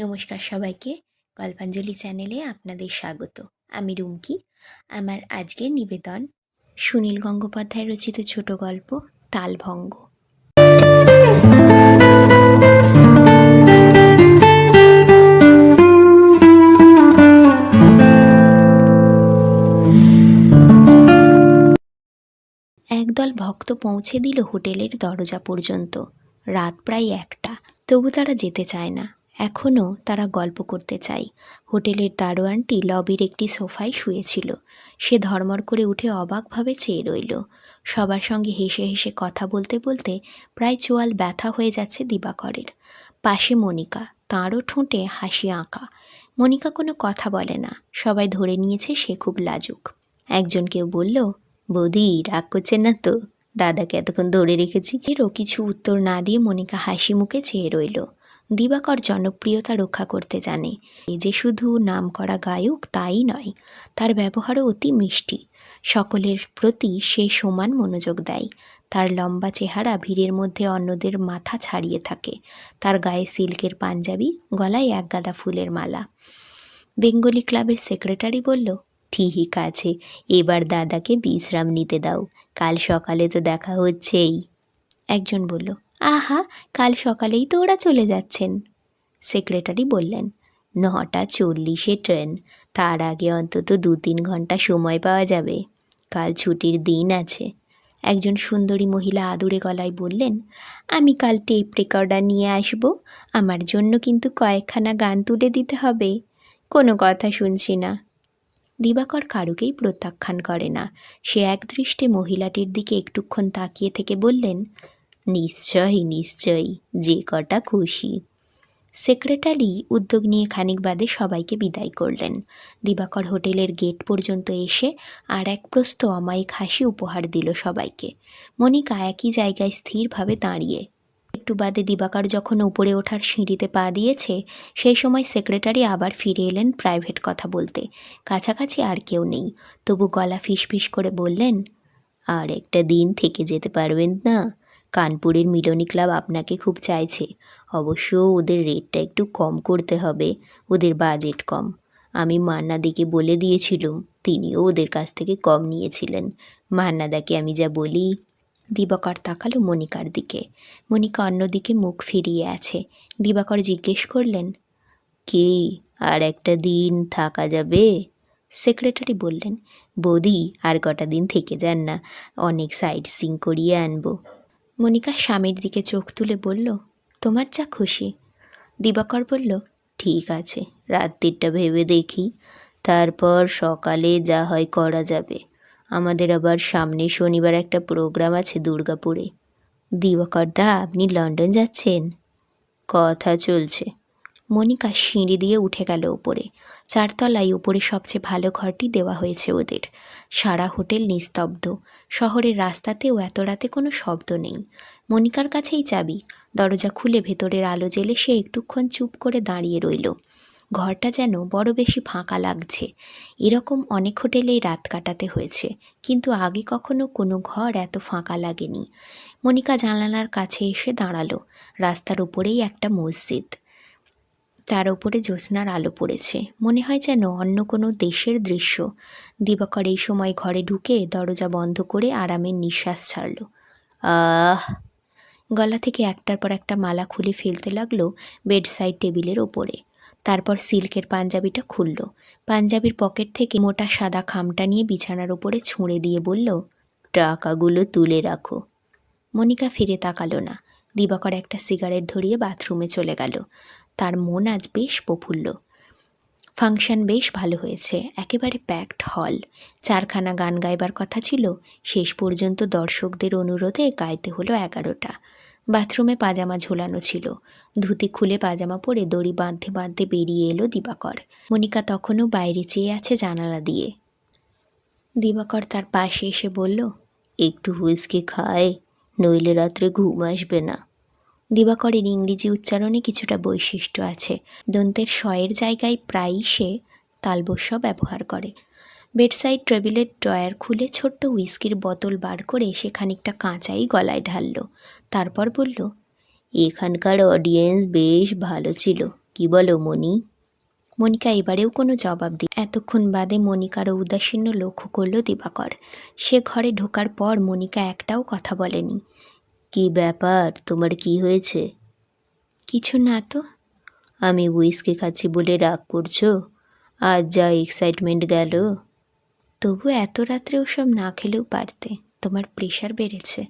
নমস্কার সবাইকে। গল্পাঞ্জলি চ্যানেলে আপনাদের স্বাগত। আমি রুমকি। আমার আজকের নিবেদন সুনীল গঙ্গোপাধ্যায় রচিত ছোট গল্প তালভঙ্গ। একদল ভক্ত পৌঁছে দিল হোটেলের দরজা পর্যন্ত। রাত প্রায় একটা, তবু তারা যেতে চায় না। এখনও তারা গল্প করতে চায়। হোটেলের দারোয়ানটি লবির একটি সোফায় শুয়েছিল। সে ধর্মর করে উঠে অবাকভাবে চেয়ে রইল। সবার সঙ্গে হেসে হেসে কথা বলতে বলতে প্রায় চোয়াল ব্যথা হয়ে যাচ্ছে দিবাকরের। পাশে মনিকা, তাঁরও ঠোঁটে হাসি আঁকা। মনিকা কোনো কথা বলে না, সবাই ধরে নিয়েছে সে খুব লাজুক। একজন কেউ বলল, বৌদি, রাগ করছেন না তো? দাদাকে এতক্ষণ ধরে রেখেছি? এরও কিছু উত্তর না দিয়ে মনিকা হাসি মুখে চেয়ে রইল। দিবাকর জনপ্রিয়তা রক্ষা করতে জানে। যে শুধু নাম করা গায়ক তাই নয়, তার ব্যবহারও অতি মিষ্টি। সকলের প্রতি সে সমান মনোযোগ দেয়। তার লম্বা চেহারা ভিড়ের মধ্যে অন্যদের মাথা ছাড়িয়ে থাকে। তার গায়ে সিল্কের পাঞ্জাবি, গলায় এক গাদা ফুলের মালা। বেঙ্গলি ক্লাবের সেক্রেটারি বলল ঠিক আছে, এবার দাদাকে বিশ্রাম নিতে দাও। কাল সকালে তো দেখা হচ্ছেই। একজন বলল আহা, কাল সকালেই তো ওরা চলে যাচ্ছেন। সেক্রেটারি বললেন, নটা চল্লিশে ট্রেন, তার আগে অন্তত দু তিন ঘণ্টা সময় পাওয়া যাবে। কাল ছুটির দিন আছে। একজন সুন্দরী মহিলা আদুরে গলায় বললেন, আমি কাল টেপ রেকর্ডার নিয়ে আসব, আমার জন্য কিন্তু কয়েকখানা গান তুলে দিতে হবে। কোনো কথা শুনছি না। দিবাকর কারুকেই প্রত্যাখ্যান করে না। সে একদৃষ্টে মহিলাটির দিকে একটুক্ষণ তাকিয়ে থেকে বললেন নিশ্চয়ই নিশ্চয়ই যে কটা খুশি। সেক্রেটারি উদ্যোগ নিয়ে খানিক বাদে সবাইকে বিদায় করলেন। দিবাকর হোটেলের গেট পর্যন্ত এসে আর এক প্রস্ত অমায়িক হাসি উপহার দিল সবাইকে। মনিকা একই জায়গায় স্থিরভাবে দাঁড়িয়ে। একটু বাদে দিবাকর যখন উপরে ওঠার সিঁড়িতে পা দিয়েছে, সেই সময় সেক্রেটারি আবার ফিরে এলেন প্রাইভেট কথা বলতে। কাছাকাছি আর কেউ নেই। তবু গলা ফিসফিস করে বললেন, আর একটা দিন থেকে যেতে পারবেন না। কানপুরের মিলনী ক্লাব আপনাকে খুব চাইছে। অবশ্য ওদের রেটটা একটু কম করতে হবে, ওদের বাজেট কম। আমি মান্নাদিকে বলে দিয়েছিলুম, তিনিও ওদের কাছ থেকে কম নিয়েছিলেন। মান্নাদাকে আমি যা বলি, দিবাকর তাকালো মনিকার দিকে। মনিকা অন্যদিকে মুখ ফিরিয়ে আছে। দিবাকর জিজ্ঞেস করলেন, কে? আর একটা দিন থাকা যাবে? সেক্রেটারি বললেন, বৌদি, আর কটা দিন থেকে যান না, অনেক সাইট সিং করিয়ে আনব। মনিকা স্বামীর দিকে চোখ তুলে বলল, তোমার যা খুশি। দিবাকর বলল, ঠিক আছে রাত্রিটা ভেবে দেখি। তারপর সকালে যা হয় করা যাবে। আমাদের আবার সামনে শনিবার একটা প্রোগ্রাম আছে দুর্গাপুরে। দিবাকর দা, আপনি লন্ডন যাচ্ছেন? কথা চলছে। মনিকা সিঁড়ি দিয়ে উঠে গেল উপরে। চারতলায় উপরে সবচেয়ে ভালো ঘরটি দেওয়া হয়েছে ওদের। সারা হোটেল নিস্তব্ধ। শহরের রাস্তাতেও এত রাতে কোনো শব্দ নেই। মনিকার কাছেই চাবি। দরজা খুলে ভেতরের আলো জেলে সে একটুক্ষণ চুপ করে দাঁড়িয়ে রইল। ঘরটা যেন বড় বেশি ফাঁকা লাগছে। এরকম অনেক হোটেলেই রাত কাটাতে হয়েছে, কিন্তু আগে কখনো কোনো ঘর এত ফাঁকা লাগেনি। মনিকা জানালার কাছে এসে দাঁড়াল। রাস্তার উপরেই একটা মসজিদ। তার ওপরে জ্যোৎস্নার আলো পড়েছে। মনে হয় যেন অন্য কোনো দেশের দৃশ্য। দিবাকর এই সময় ঘরে ঢুকে দরজা বন্ধ করে আরামের নিঃশ্বাস ছাড়ল। আহ! গলা থেকে একটার পর একটা মালা খুলে ফেলতে লাগল বেডসাইড টেবিলের ওপরে। তারপর সিল্কের পাঞ্জাবিটা খুলল। পাঞ্জাবির পকেট থেকে মোটা সাদা খামটা নিয়ে বিছানার ওপরে ছুঁড়ে দিয়ে বলল, টাকাগুলো তুলে রাখো। মনিকা ফিরে তাকালো না। দিবাকর একটা সিগারেট ধরিয়ে বাথরুমে চলে গেল। তার মন আজ বেশ প্রফুল্ল। ফাংশন বেশ ভালো হয়েছে, একেবারে প্যাকড হল চারখানা গান গাইবার কথা ছিল, শেষ পর্যন্ত দর্শকদের অনুরোধে গাইতে হলো এগারোটা। বাথরুমে পাজামা ঝোলানো ছিল। ধুতি খুলে পাজামা পরে দড়ি বাঁধতে বাঁধতে বেরিয়ে এলো দিবাকর। মনিকা তখনও বাইরে চেয়ে আছে জানালা দিয়ে। দিবাকর তার পাশে এসে বলল, একটু হুইস্কি খায়, নইলে রাত্রে ঘুম আসবে না। দিবাকরের ইংরেজি উচ্চারণে কিছুটা বৈশিষ্ট্য আছে। দন্তের শয়ের জায়গায় প্রায়ই সে তালবস্য ব্যবহার করে। বেডসাইড টেবিলের ড্রয়ার খুলে ছোট্ট হুইস্কির বোতল বার করে সে খানিকটা কাঁচাই গলায় ঢালল। তারপর বলল, এখানকার অডিয়েন্স বেশ ভালো ছিল, কি বলো মনি মনিকা এবারেও কোনো জবাব দিই এতক্ষণ বাদে মনিকারও উদাসীন্য লক্ষ্য করল দিবাকর। সে ঘরে ঢোকার পর মনিকা একটাও কথা বলেনি। কি ব্যাপার? তোমার কি হয়েছে? কিছু না তো। আমি উইস্কি খাচ্ছি বলে রাগ করছ? আজ যা এক্সাইটমেন্ট গেল। তবু এত রাত্রে ওসব না খেলেও পারতে। তোমার প্রেশার বেড়েছে।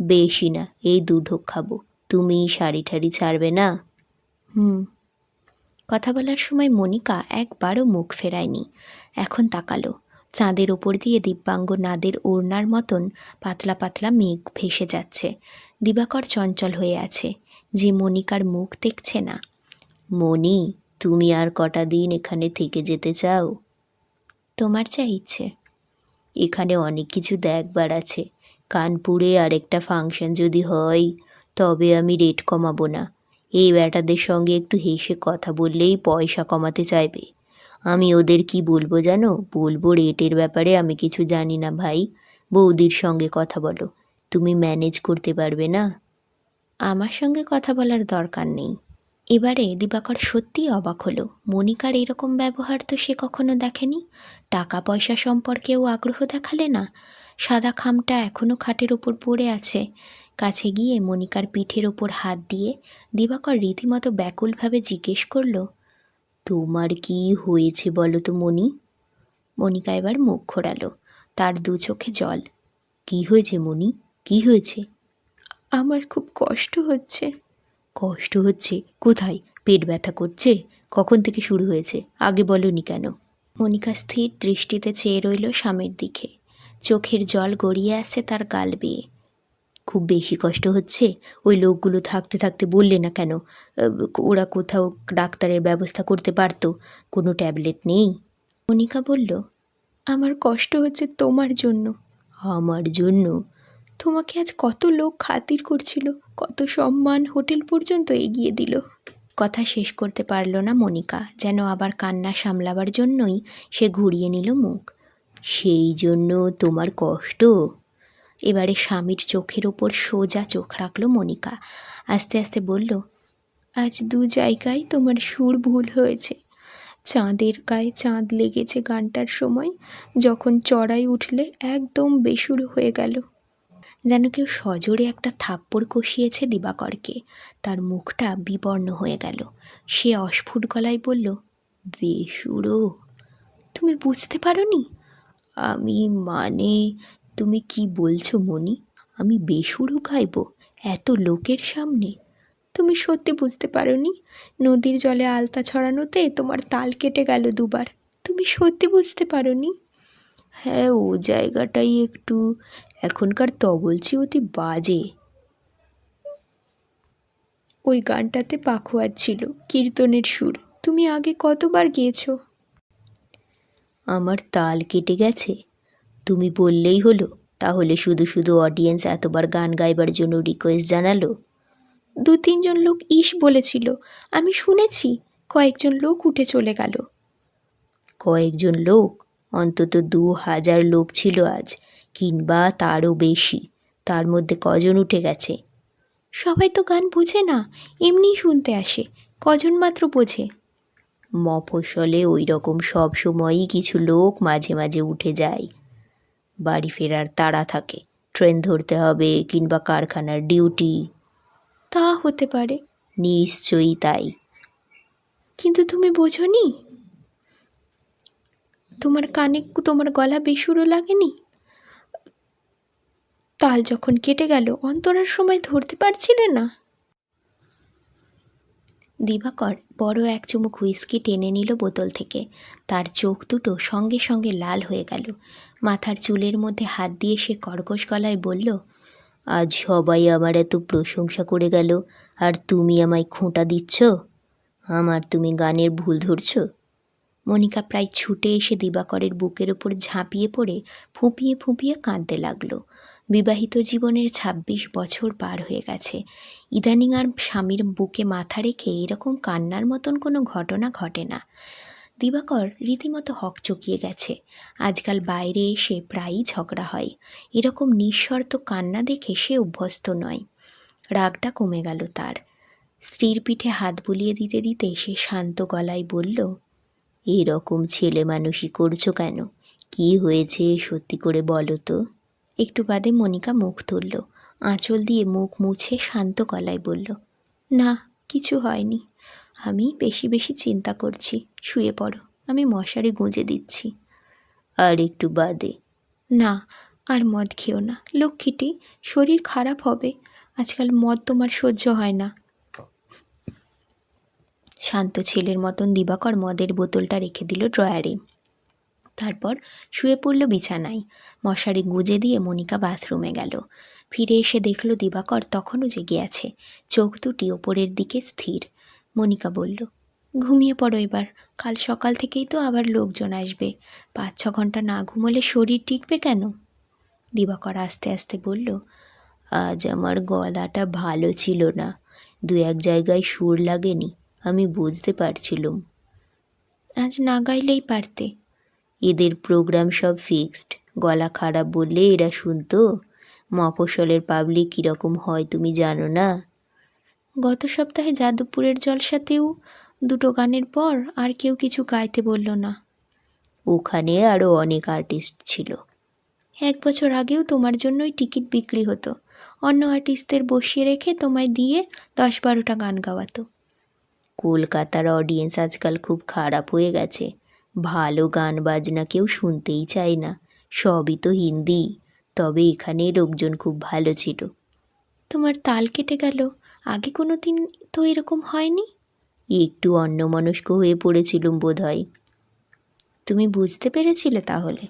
বেশি না এই দু ঢোক খাব। তুমি শাড়ি ঠাড়ি ছাড়বে না? হুম। কথা বলার সময় মনিকা একবারও মুখ ফেরায়নি। এখন তাকালো। চাঁদের ওপর দিয়ে দিব্যাঙ্গ নাদের ওড়নার মতন পাতলা পাতলা মেঘ ভেসে যাচ্ছে। দিবাকর চঞ্চল হয়ে আছে, যে মনিকার মুখ দেখছে না। মনি তুমি আর কটা দিন এখানে থেকে যেতে চাও? তোমার যা ইচ্ছে। এখানে অনেক কিছু দেখবার আছে। কানপুরে আরেকটা ফাংশন যদি হয়, তবে আমি রেট কমাবো না। এই ব্যাটাদের সঙ্গে একটু হেসে কথা বললেই পয়সা কমাতে চাইবে। আমি ওদের কি বলব জানো? বলব রেটের ব্যাপারে আমি কিছু জানি না ভাই। বৌদির সঙ্গে কথা বলো। তুমি ম্যানেজ করতে পারবে না? আমার সঙ্গে কথা বলার দরকার নেই। এবারে দিবাকর সত্যিই অবাক হলো। মনিকার এরকম ব্যবহার তো সে কখনো দেখেনি? টাকা পয়সা সম্পর্কেও আগ্রহ দেখালে না? সাদা খামটা এখনও খাটের ওপর পড়ে আছে। কাছে গিয়ে মনিকার পিঠের ওপর হাত দিয়ে দিবাকর রীতিমতো ব্যাকুলভাবে জিজ্ঞেস করল তোমার কি হয়েছে বলো তো মনি মনিকা এবার মুখ ঘোরালো তার দু চোখে জল। কি হয়েছে মনি কি হয়েছে? আমার খুব কষ্ট হচ্ছে। কষ্ট হচ্ছে? কোথায়? পেট ব্যথা করছে? কখন থেকে শুরু হয়েছে? আগে বলনি কেন? মনিকা স্থির দৃষ্টিতে চেয়ে রইল স্বামীর দিকে। চোখের জল গড়িয়ে আছে তার গাল বেয়ে। খুব বেশি কষ্ট হচ্ছে? ওই লোকগুলো থাকতে থাকতে বললে না কেন? ওরা কোথাও ডাক্তারের ব্যবস্থা করতে পারতো। কোনো ট্যাবলেট নেই? মনিকা বলল আমার কষ্ট হচ্ছে তোমার জন্য। আমার জন্য? তোমাকে আজ কত লোক খাতির করছিল কত সম্মান হোটেল পর্যন্ত এগিয়ে দিল। কথা শেষ করতে পারল না মনিকা যেন আবার কান্না সামলাবার জন্যই সে ঘুরিয়ে নিল মুখ। সেই জন্য তোমার কষ্ট? এবারে স্বামীর চোখের ওপর সোজা চোখ রাখল মনিকা। আস্তে আস্তে বলল, আজ দু জায়গায় তোমার সুর ভুল হয়েছে। চাঁদের গায়ে চাঁদ লেগেছে গানটার সময়, যখন চড়াই উঠলে একদম বেসুর হয়ে গেল। যেন কেউ সজোরে একটা থাপ্পড় কষিয়েছে দিবাকরকে। তার মুখটা বিবর্ণ হয়ে গেল। সে অস্ফুট গলায় বলল, বেসুরো, তুমি বুঝতে পারোনি? আমি মানে তুমি কি বলছো মনি আমি বেসুরো গাইব এত লোকের সামনে। তুমি সত্যি বুঝতে পারোনি? নদীর জলে আলতা ছড়ানোতে তোমার তাল কেটে গেল দুবার। তুমি সত্যি বুঝতে পারোনি? হ্যাঁ ও জায়গাটাই একটু এখনকার তবলছি অতি বাজে। ওই গানটাতে পাখোয়াজ ছিল, কীর্তনের সুর। তুমি আগে কতবার গিয়েছো? আমার তাল কেটে গেছে। তুমি বললেই হলো, তাহলে শুধু শুধু অডিয়েন্স এতবার গান গাইবার জন্য রিকোয়েস্ট জানালো। দু তিনজন লোক ইস বলেছিল, আমি শুনেছি কয়েকজন লোক উঠে চলে গেল। কয়েকজন লোক? অন্তত দু হাজার লোক ছিল আজ, কিংবা তারও বেশি, তার মধ্যে কজন উঠে গেছে? সবাই তো গান বোঝে না, এমনিই শুনতে আসে, কজন মাত্র বোঝে? মফসলে ওই রকম সব সময়ই কিছু লোক মাঝে মাঝে উঠে যায়। বাড়ি ফেরার তাড়া থাকে। ট্রেন ধরতে হবে কিংবা কারখানার ডিউটি। তা হতে পারে, নিশ্চয়ই তাই। কিন্তু তুমি বোঝনি? তোমার কানে তোমার গলা বেসুরো লাগেনি? তাল যখন কেটে গেল, অন্তরার সময় ধরতে পারছিলে না? দিবাকর বড় এক চুমুক হুইস্কি টেনে নিল বোতল থেকে। তার চোখ দুটো সঙ্গে সঙ্গে লাল হয়ে গেল। মাথার চুলের মধ্যে হাত দিয়ে সে কর্কশ গলায় বলল, আজ সবাই আমার এত প্রশংসা করে গেল, আর তুমি আমায় খোঁটা দিচ্ছ? আমার তুমি গানের ভুল ধরছো? মনিকা প্রায় ছুটে এসে দিবাকরের বুকের ওপর ঝাঁপিয়ে পড়ে ফুঁপিয়ে ফুঁপিয়ে কাঁদতে লাগল। বিবাহিত জীবনের ২৬ বছর পার হয়ে গেছে। ইদানিং আর স্বামীর বুকে মাথা রেখে এরকম কান্নার মতন কোনো ঘটনা ঘটে না। দিবাকর রীতিমতো হক চকিয়ে গেছে। আজকাল বাইরে এসে প্রায়ই ঝগড়া হয়। এরকম নিঃশর্ত কান্না দেখে সে অভ্যস্ত নয়। রাগটা কমে গেল তার। স্ত্রীর পিঠে হাত বুলিয়ে দিতে দিতে সে শান্ত গলায় বলল, এরকম ছেলে মানুষই করছ কেন? কি হয়েছে সত্যি করে বলো তো? একটু বাদে মনিকা মুখ তুলল, আঁচল দিয়ে মুখ মুছে শান্ত গলায় বলল, না, কিছু হয়নি। আমি বেশি বেশি চিন্তা করছি। শুয়ে পড়ো, আমি মশারি গুঁজে দিচ্ছি। আর একটু বাদে। না, আর মদ খেও না। লক্ষ্মীটি, শরীর খারাপ হবে। আজকাল মদ তোমার সহ্য হয় না। শান্ত ছেলের মতন দিবাকর মদের বোতলটা রেখে দিল ড্রয়ারে। তারপর শুয়ে পড়ল বিছানায়। মশারি গুঁজে দিয়ে মনিকা বাথরুমে গেল। ফিরে এসে দেখল দিবাকর তখনও জেগে আছে। চোখ দুটি ওপরের দিকে স্থির। মনিকা বলল, ঘুমিয়ে পড়ো এবার। কাল সকাল থেকেই তো আবার লোকজন আসবে। পাঁচ, ছ ঘণ্টা না ঘুমোলে শরীর টিকবে কেন? দিবাকর আস্তে আস্তে বলল, আজ আমার গলাটা ভালো ছিল না। দু এক জায়গায় সুর লাগেনি। আমি বুঝতে পারছিলুম। আজ না গাইলেই পারতে। এদের প্রোগ্রাম সব ফিক্সড। গলা খারাপ বললে এরা শুনতো? মফসলের পাবলিক কীরকম হয় তুমি জানো না? গত সপ্তাহে যাদবপুরের জলসাতেও দুটো গানের পর আর কেউ কিছু গাইতে বলল না। ওখানে আরও অনেক আর্টিস্ট ছিল। এক বছর আগেও তোমার জন্যই টিকিট বিক্রি হতো। অন্য আর্টিস্টদের বসিয়ে রেখে তোমায় দিয়ে দশ বারোটা গান গাওয়াতো। কলকাতার অডিয়েন্স আজকাল খুব খারাপ হয়ে গেছে। ভালো গান বাজনা কেউ শুনতেই চায় না। সবই তো হিন্দি। তবে এখানে লোকজন খুব ভালো ছিল। তোমার তাল কেটে গেল। আগে কোনো দিন তো এরকম হয়নি? একটু অন্যমনস্ক হয়ে পড়েছিলুম বোধ হয় তুমি বুঝতে পেরেছিলে তাহলে?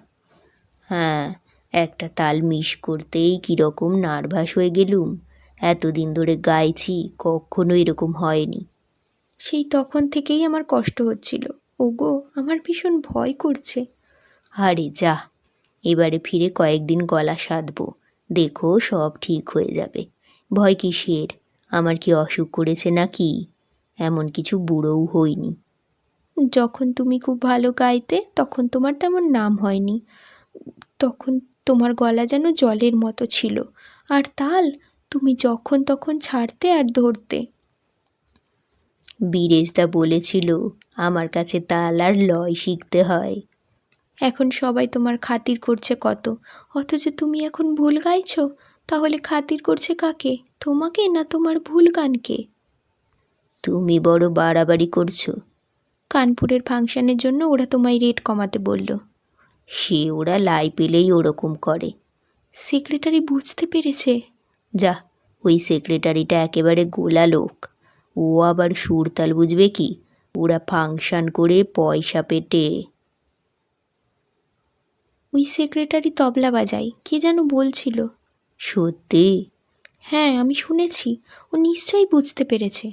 হ্যাঁ একটা তাল মিস করতেই কীরকম নার্ভাস হয়ে গেলুম। এতদিন ধরে গাইছি কখনো এরকম হয়নি। সেই তখন থেকেই আমার কষ্ট হচ্ছিল। ওগো আমার ভীষণ ভয় করছে। আরে যা এবারে ফিরে কয়েকদিন গলা সাধবো। দেখো সব ঠিক হয়ে যাবে। ভয় কিসের? আমার কি অসুখ করেছে নাকি? এমন কিছু বুড়োও হইনি। যখন তুমি খুব ভালো গাইতে, তখন তোমার তেমন নাম হয়নি। তখন তোমার গলা যেন জলের মতো ছিল। আর তাল, তুমি যখন তখন ছাড়তে আর ধরতে। বীরেশদা বলেছিল, আমার কাছে তাল আর লয় শিখতে হয়। এখন সবাই তোমার খাতির করছে কত। অথচ তুমি এখন ভুল গাইছো? তাহলে খাতির করছে কাকে? তোমাকে না তোমার ভুল গানকে তুমি বড় বাড়াবাড়ি করছ। কানপুরের ফাংশনের জন্য ওরা তোমায় রেট কমাতে বলল। সে ওরা লাই পেলেই ওরকম করে। সেক্রেটারি বুঝতে পেরেছে। যা ওই সেক্রেটারিটা একেবারে গোলা লোক। ও আবার সুরতাল বুঝবে কি? ওরা ফাংশন করে পয়সা পেটে। ওই সেক্রেটারি তবলা বাজায় কে যেন বলছিল। সত্যি? হ্যাঁ আমি শুনেছি। ও নিশ্চয়ই বুঝতে পেরেছে।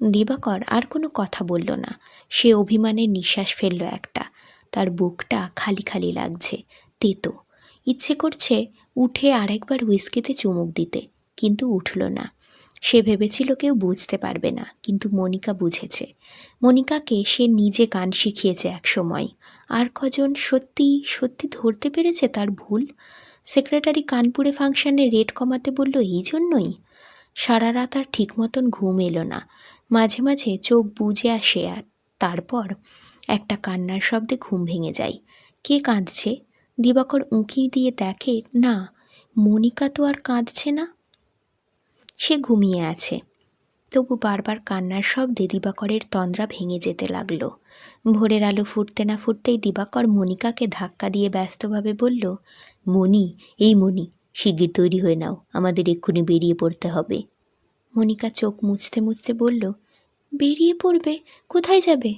দিবাকর আর কোনো কথা বলল না। সে অভিমানের নিঃশ্বাস ফেলল একটা। তার বুকটা খালি খালি লাগছে, তেতো। ইচ্ছে করছে উঠে আরেকবার হুইস্কিতে চুমুক দিতে, কিন্তু উঠল না। সে ভেবেছিল কেউ বুঝতে পারবে না, কিন্তু মনিকা বুঝেছে। মনিকাকে সে নিজে গান শিখিয়েছে এক সময় আর কজন সত্যি সত্যি ধরতে পেরেছে তার ভুল? সেক্রেটারি কানপুরে ফাংশনে রেট কমাতে বলল, এই জন্যই? সারা রাত আর ঠিক মতন ঘুম এলো না। মাঝে মাঝে চোখ বুজে আসে আর তারপর একটা কান্নার শব্দে ঘুম ভেঙে যায়। কে কাঁদছে? দিবাকর উঁকি দিয়ে দেখে, না, মনিকা তো আর কাঁদছে না। সে ঘুমিয়ে আছে। তবু বারবার কান্নার শব্দে দিবাকরের তন্দ্রা ভেঙে যেতে লাগল। ভোরের আলো ফুটতে না ফুটতেই দিবাকর মনিকাকে ধাক্কা দিয়ে ব্যস্তভাবে বলল মনি এই মনি শিগগির তৈরি হয়ে নাও, আমাদের এক্ষুনি বেরিয়ে পড়তে হবে। মনিকা চোখ মুছতে মুছতে বলল, বেরিয়ে পড়বে? কোথায় যাবে?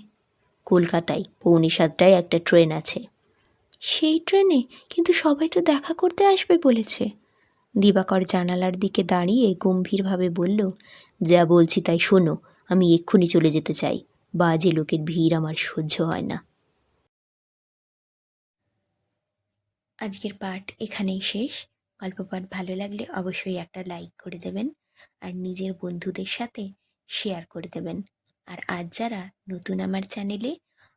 কলকাতায়, পৌনে সাতটায় একটা ট্রেন আছে। সেই ট্রেনে? কিন্তু সবাই তো দেখা করতে আসবে, বলেছে। দিবাকর জানালার দিকে দাঁড়িয়ে গম্ভীরভাবে বলল, যা বলছি তাই শোনো, আমি এক্ষুনি চলে যেতে চাই। বাজে লোকের ভিড় আমার সহ্য হয় না। আজকের পাঠ এখানেই শেষ। গল্প পাঠ ভালো লাগলে অবশ্যই একটা লাইক করে দেবেন আর নিজের বন্ধুদের সাথে শেয়ার করে দেবেন। আর আজ যারা নতুন আমার চ্যানেলে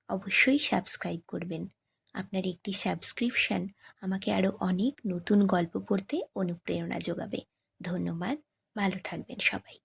অবশ্যই সাবস্ক্রাইব করবেন। আপনার একটি সাবস্ক্রিপশন আমাকে আরও অনেক নতুন গল্প পড়তে অনুপ্রেরণা যোগাবে। ধন্যবাদ, ভালো থাকবেন সবাই।